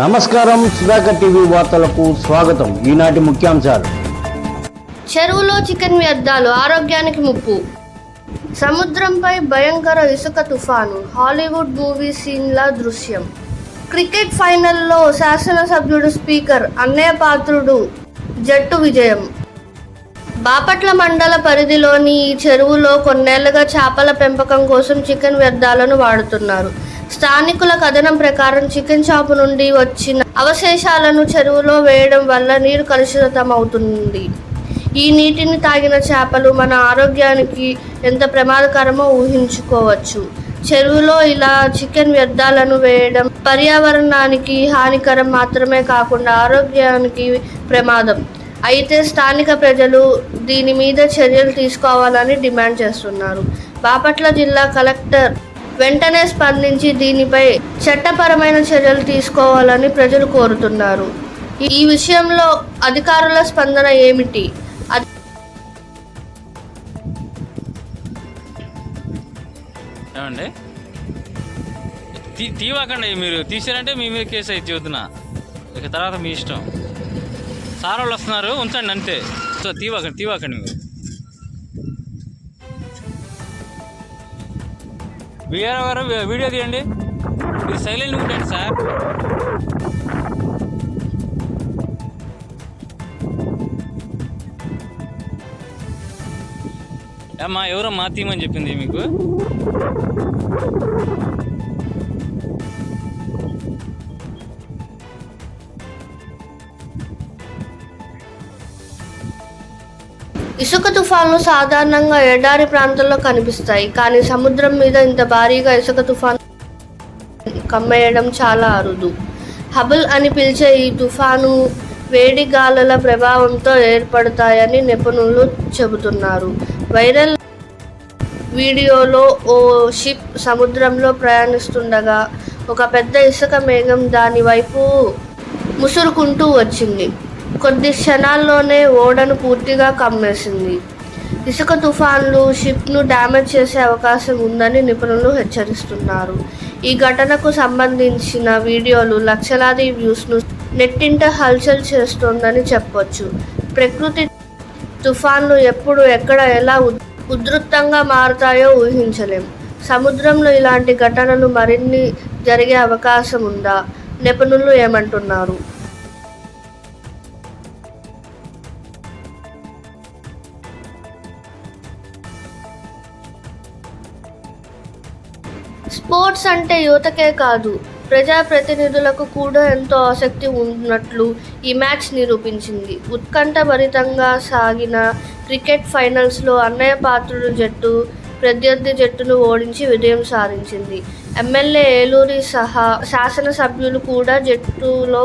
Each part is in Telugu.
నమస్కారం సుధాకర్ టీవీ వార్తలకు స్వాగతం. ఈనాటి ముఖ్యాంశాలు. చెరువులో చికెన్ వ్యర్థాలు ఆరోగ్యానికి ముప్పు. సముద్రంపై భయంకర ఇసుక తుఫాను హాలీవుడ్ మూవీ సీన్ల దృశ్యం. క్రికెట్ ఫైనల్లో శాసనసభ్యుడు స్పీకర్ అన్నయ్య పాత్రుడు జట్టు విజయం. బాపట్ల మండల పరిధిలోని ఈ చెరువులో కొన్నేళ్ళుగా చేపల పెంపకం కోసం చికెన్ వ్యర్థాలను వాడుతున్నారు. స్థానికుల కథనం ప్రకారం చికెన్ షాపు నుండి వచ్చిన అవశేషాలను చెరువులో వేయడం వల్ల నీరు కలుషితం అవుతుంది ఈ నీటిని తాగిన చేపలు మన ఆరోగ్యానికి ఎంత ప్రమాదకరమో ఊహించుకోవచ్చు. చెరువులో ఇలా చికెన్ వ్యర్థాలను వేయడం పర్యావరణానికి హానికరం మాత్రమే కాకుండా ఆరోగ్యానికి ప్రమాదం. అయితే స్థానిక ప్రజలు దీని మీద చర్యలు తీసుకోవాలని డిమాండ్ చేస్తున్నారు. బాపట్ల జిల్లా కలెక్టర్ వెంటనే స్పందించి దీనిపై చట్టపరమైన చర్యలు తీసుకోవాలని ప్రజలు కోరుతున్నారు. ఈ విషయంలో అధికారుల స్పందన ఏమిటి? అధి- ఏమండి? తీ తీవాకండి మీరు తీసారంటే మీ మీద కేసు అయితే చెబుతున్నా ఇక తర్వాత మీ ఇష్టం. సార్ వాళ్ళు వస్తున్నారు ఉంచండి అంతే. సో తీవాకండి తీవాకండి మీరు. వీఆర్ గారు వీడియో తీయండి. మీరు సైలెంట్ ఉండండి సార్. అమ్మా ఎవరమ్మా తీయమని చెప్పింది మీకు? ఇసుక తుఫాన్లు సాధారణంగా ఎడారి ప్రాంతాల్లో కనిపిస్తాయి కానీ సముద్రం మీద ఇంత భారీగా ఇసుక తుఫాన్ కమ్మేయడం చాలా అరుదు. హబుల్ అని పిలిచే ఈ తుఫాను వేడి గాలుల ప్రభావంతో ఏర్పడతాయని నిపుణులు చెబుతున్నారు. వైరల్ వీడియోలో ఓ షిప్ సముద్రంలో ప్రయాణిస్తుండగా ఒక పెద్ద ఇసుక మేఘం దాని వైపు ముసురుకుంటూ వచ్చింది. కొద్ది క్షణాల్లోనే ఓడను పూర్తిగా కమ్మేసింది. ఇసుక తుఫాన్లు షిప్ను డ్యామేజ్ చేసే అవకాశం ఉందని నిపుణులు హెచ్చరిస్తున్నారు. ఈ ఘటనకు సంబంధించిన వీడియోలు లక్షలాది వ్యూస్ను నెట్టింట హల్చల్ చేస్తోందని చెప్పొచ్చు. ప్రకృతి తుఫాన్లు ఎప్పుడు ఎక్కడ ఎలా ఉధృతంగా మారుతాయో ఊహించలేం. సముద్రంలో ఇలాంటి ఘటనలు మరిన్ని జరిగే అవకాశం ఉందా? నిపుణులు ఏమంటున్నారు. స్పోర్ట్స్ అంటే యువతకే కాదు ప్రజాప్రతినిధులకు కూడా ఎంతో ఆసక్తి ఉన్నట్లు ఈ మ్యాచ్ నిరూపించింది. ఉత్కంఠభరితంగా సాగిన క్రికెట్ ఫైనల్స్లో అన్నయ్య పాత్రుడు జట్టు ప్రత్యర్థి జట్టును ఓడించి విజయం సాధించింది. ఎమ్మెల్యే ఏలూరి సహా శాసనసభ్యులు కూడా జట్టులో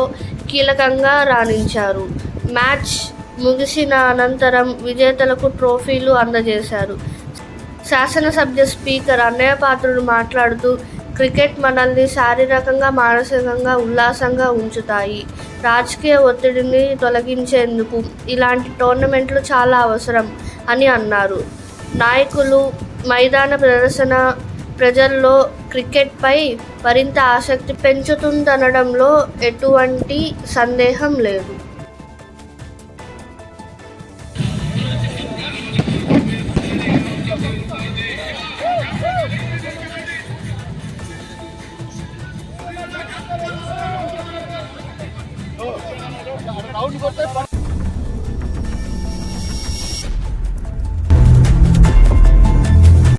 కీలకంగా రాణించారు. మ్యాచ్ ముగిసిన అనంతరం విజేతలకు ట్రోఫీలు అందజేశారు. శాసనసభ్య స్పీకర్ అన్నయ్య పాత్రుడు మాట్లాడుతూ క్రికెట్ మనల్ని శారీరకంగా మానసికంగా ఉల్లాసంగా ఉంచుతాయి. రాజకీయ ఒత్తిడిని తొలగించేందుకు ఇలాంటి టోర్నమెంట్లు చాలా అవసరం అని అన్నారు. నాయకులు మైదాన ప్రదర్శన ప్రజల్లో క్రికెట్పై మరింత ఆసక్తి పెంచుతుందనడంలో ఎటువంటి సందేహం లేదు. రౌండ్ కొట్టే